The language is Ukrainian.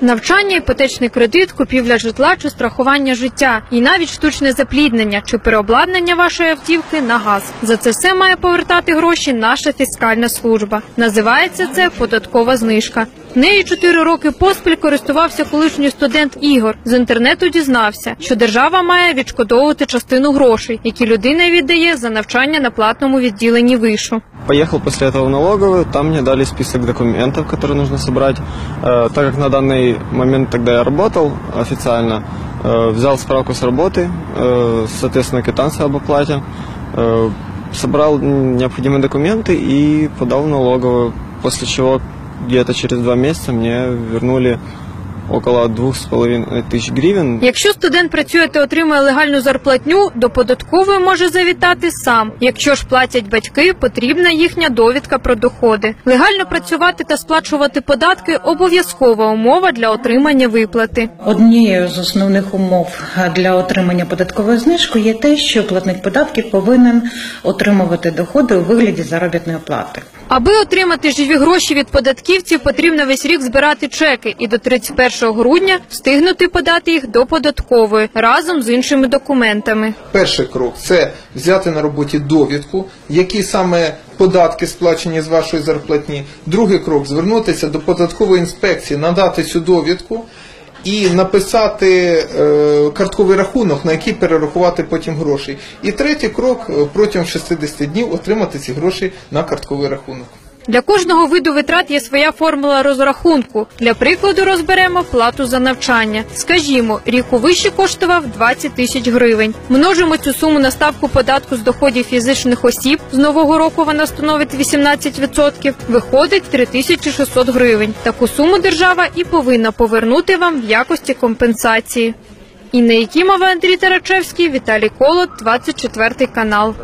Навчання, іпотечний кредит, купівля житла чи страхування життя, і навіть штучне запліднення чи переобладнання вашої автівки на газ. За це все має повертати гроші наша фіскальна служба. Називається це податкова знижка. Нею чотири роки поспіль користувався колишній студент Ігор. З інтернету дізнався, що держава має відшкодовувати частину грошей, які людина віддає за навчання на платному відділенні вишу. Поехал после этого в налоговую, там мне дали список документов, которые нужно собрать. Э, так как на данный момент тогда я работал официально, э, взял справку с работы, э, соответственно, квитанцию об оплате, собрал необходимые документы и подал в налоговую, после чего где-то через два месяца мне вернули около двух с половиной тысяч гривен. Якщо студент працює та отримує легальну зарплатню, до податкової може завітати сам. Якщо ж платять батьки, потрібна їхня довідка про доходи. Легально працювати та сплачувати податки обов'язкова умова для отримання виплати. Однією з основних умов для отримання податкової знижки є те, що платник податків повинен отримувати доходи у вигляді заробітної плати. Аби отримати живі гроші від податківців, потрібно весь рік збирати чеки і до 31 грудня встигнути подати їх до податкової разом з іншими документами. Перший крок це взяти на роботі довідку, які саме податки сплачені з вашої зарплатні. Другий крок звернутися до податкової інспекції, надати цю довідку і написати е, картковий рахунок, на який перерахувати потім гроші. І третій крок е, протягом 60 днів отримати ці гроші на картковий рахунок. Для кожного виду витрат є своя формула розрахунку. Для прикладу розберемо плату за навчання. Скажімо, рік у виші коштував 20 тисяч гривень. Множимо цю суму на ставку податку з доходів фізичних осіб. З нового року вона становить 18%. Виходить 3600 гривень. Таку суму держава і повинна повернути вам в якості компенсації. Інна Якімова, Андрій Тарачевський, Віталій Колот, 24 канал.